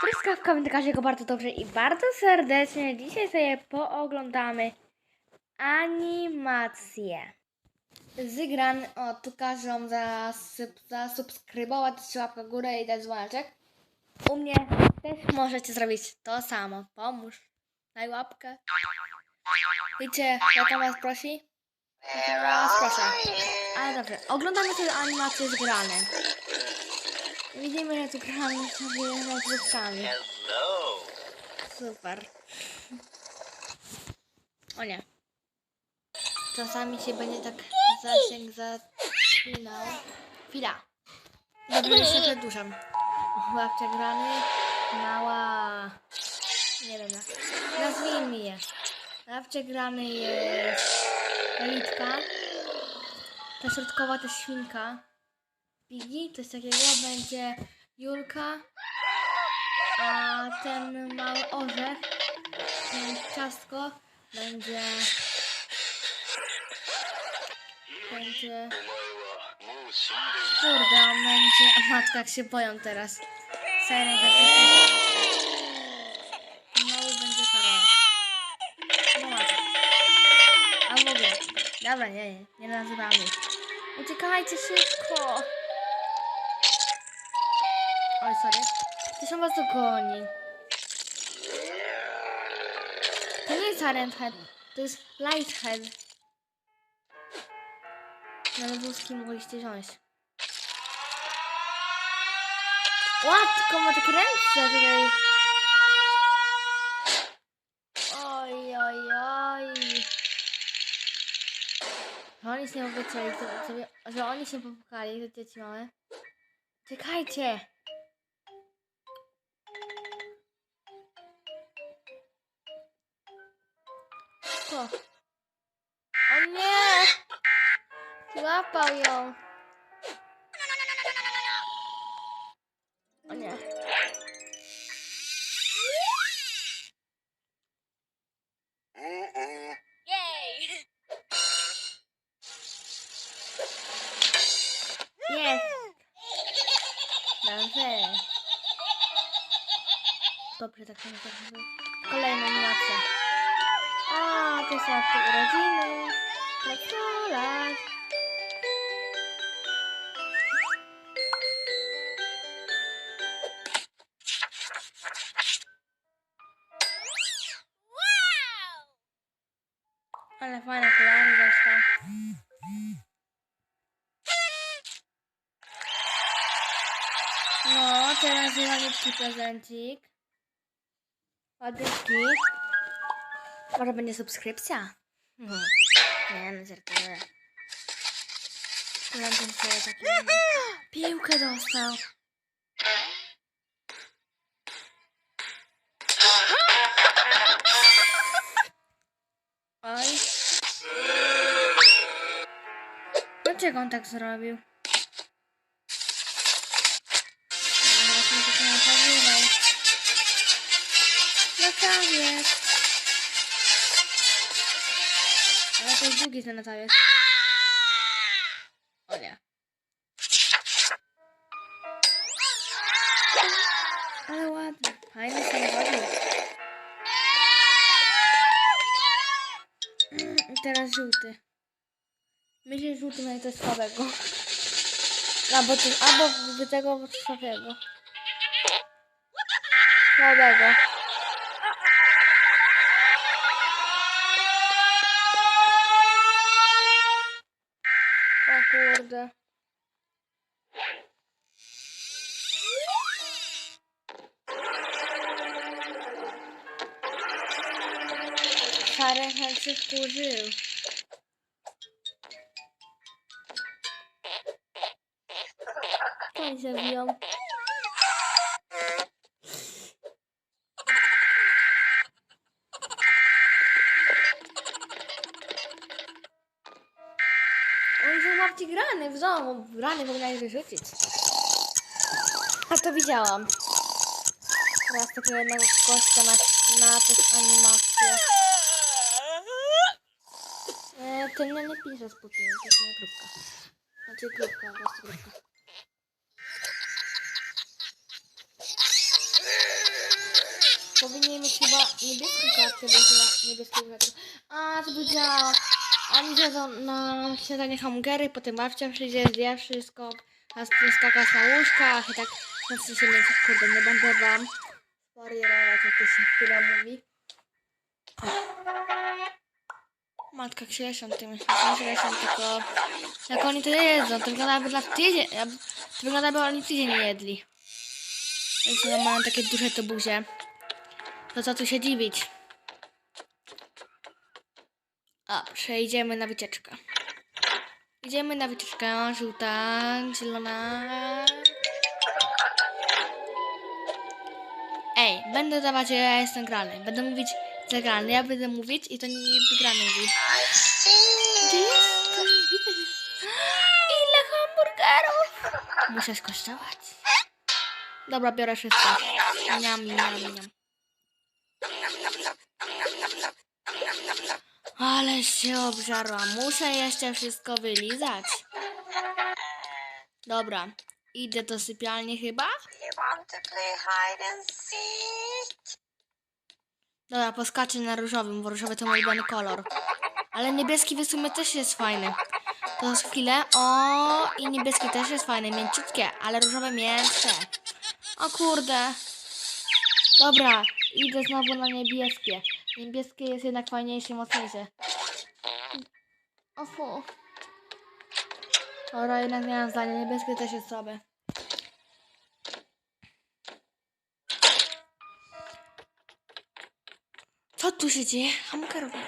Truskawka wędkarza go bardzo dobrze i bardzo serdecznie. Dzisiaj sobie pooglądamy animację. Zygran, o, tu każą zasubskrybować, trzy łapka w górę i dać dzwoneczek. U mnie też możecie zrobić to samo. Pomóż. Daj łapkę. Wiecie, jaka was prosi? Raz proszę. Ale dobrze, oglądamy sobie animację zgrane. Widzimy, że tu gramy sobie. Hello. Super. O nie. Czasami się będzie tak zasięg zacinał. Chwila. Dobrze, że się przedłużam. Łapcie grany. Mała. Nie wiem jak. Nazwijmy je. Łapcie grany jest Elitka. Ta środkowa to świnka. Piggy, coś takiego. Będzie Julka. A ten mały orzech, ten ciastko będzie. Będzie. Kurde, on będzie. Matka, jak się boją teraz. Siren Mały będzie karolek. No matka. A w ogóle. Dobra, nie, nie, nie nazywamy. Uciekajcie szybko. Oj, sorry. Ktoś was dogoni. To nie jest Silent Head, to jest Lighthead. Na ludzki mogliście wziąć. Łatko ma takie ręce tutaj. Oj, oj, oj. Że oni się nie sobie, że oni się popukali, te dzieci małe. Czekajcie! O nie! Złapał ją. O nie. Jest. Dobrze. Dobrze, tak samo. Kolejna animacja. A, to są te urodziny. Gratulacje. Ale fajne kolary dostał. No, teraz malutki prezencik. Ładyczki. Może będzie subskrypcja? Mhm. Nie, no żartuję. Prezent sobie taki... Piłkę dostał. Oj. Dlaczego on tak zrobił? No, właśnie tak nie nazywał. Jest. Jest długi ten natawiec. O nie. Ale ładny. Fajny samochód. Mm, teraz żółty. Myślę, że żółty będzie coś słabego. Albo, to, albo tego słabego. Słabego. burada. Fare se wkurzył. Koń zabiją. Grany w domu. Grany powinnaś wyrzucić. A to widziałam. Teraz takiego jednego gościa na, na też animację. E, ten nie, nie pisze z Putinem, to jest moja grupka. Znaczy grupka, prostu grupka. powinien mieć chyba niebieską kartę, bo chyba niebieską kartę. A, to wiedziałam. Oni siedzą na śniadanie hamburgery, potem babcia przyjdzie, zje wszystko, a skakać na łóżkach i tak na co się mieć, kurde, nie będę wam wariować, jak to się chwila mówi. Matka Krzysią, tym myślę, Krzysią, tylko jak oni to jedzą, to wygląda jakby dla tydzień, to wygląda jakby oni tydzień nie jedli. Więc no, mają takie duże to buzie. To co tu się dziwić? A, przejdziemy na wycieczkę. Idziemy na wycieczkę. Żółta, zielona. Ej, będę dawać, ja jestem grany. Będę mówić zagrany, ja będę mówić i to nie wygrany. Gdzie jestem? Ile hamburgerów? Muszę skosztować. Dobra, biorę wszystko. Niam, niam, niam. Ale się obżarłam. Muszę jeszcze wszystko wylizać. Dobra. Idę do sypialni chyba? Dobra, poskaczę na różowym, bo różowy to mój ulubiony kolor. Ale niebieski w sumie też jest fajny. To za chwilę. O, i niebieski też jest fajny, mięciutkie, ale różowe miększe. O kurde. Dobra, idę znowu na niebieskie. Niebieskie jest jednak fajniejsze, mocniejsze. O fu. Dobra, jednak miałam zdanie. Niebieskie też jest słabe. Co tu się dzieje? Hamburgerowa.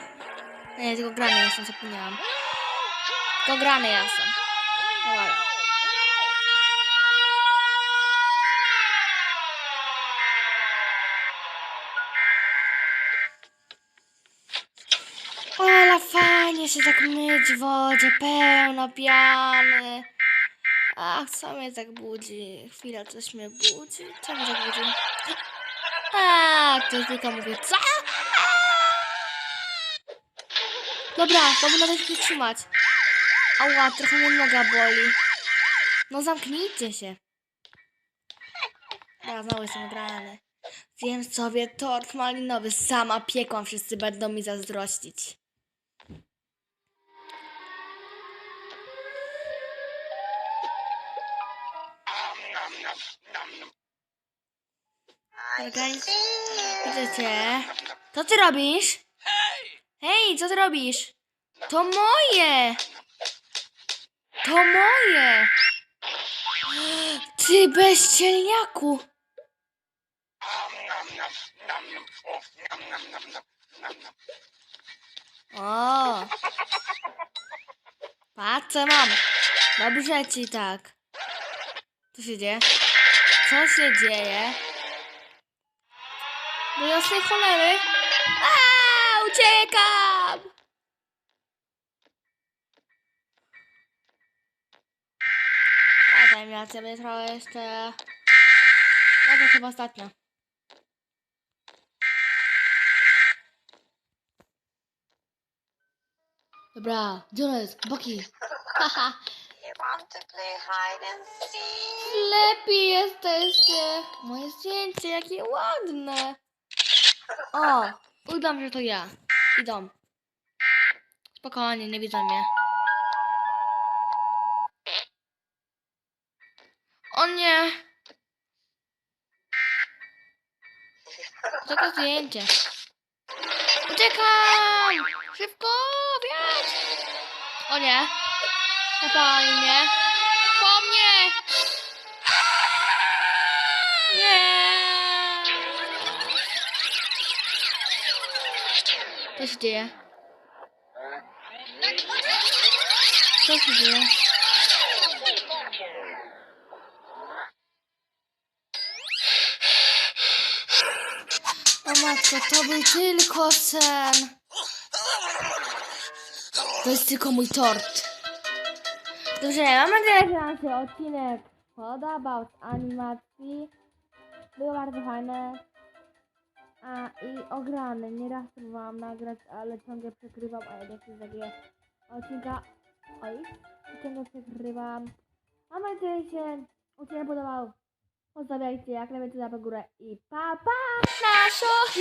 Nie, tylko grany jestem, zapomniałam. Tylko grany jestem. Dobra. Ale fajnie się tak myć w wodzie, pełno piany. Ach, co mnie tak budzi? Chwila, coś mnie budzi. Co mnie tak budzi? A, to tylko mówię, co? Dobra, powinna dać się trzymać. Ała, trochę mnie noga boli. No zamknijcie się. Ja znowu jestem grany. Zjem sobie tort malinowy. Sama piekłam, wszyscy będą mi zazdrościć. Widzę cię. Co ty robisz? Hej, co ty robisz? To moje! To moje! Ty bezcielniaku! O! Patrz co mam. Dobrze ci tak. Co się dzieje? Co się dzieje? Do jasnej cholery. A, uciekam! A daj mi na ciebie trochę jeszcze. No to chyba ostatnio. Dobra, gdzie ona jest? Boki. Haha, You want to play hide and seek? lepiej jesteście. Moje zdjęcie, jakie ładne. O, udam, że to ja. Idą. Spokojnie, nie widzą mnie. O nie! Tylko zdjęcie. Uciekam! Szybko, biać! O nie! Zapali mnie! Po mnie! Co się dzieje? Co się dzieje? O matko, to był tylko sen. To jest tylko mój tort. Dobrze, mam nadzieję, że Wam się odcinek podobał z animacji. Było bardzo fajne. A i ograne. Nieraz próbowałam nagrać, ale ciągle przekrywam, a jednak się zagię odcinka. Oj, ciągle przekrywam. Mam nadzieję, że odcinek podobał. Zostawiajcie jak najwięcej za górę i pa pa! Naszo!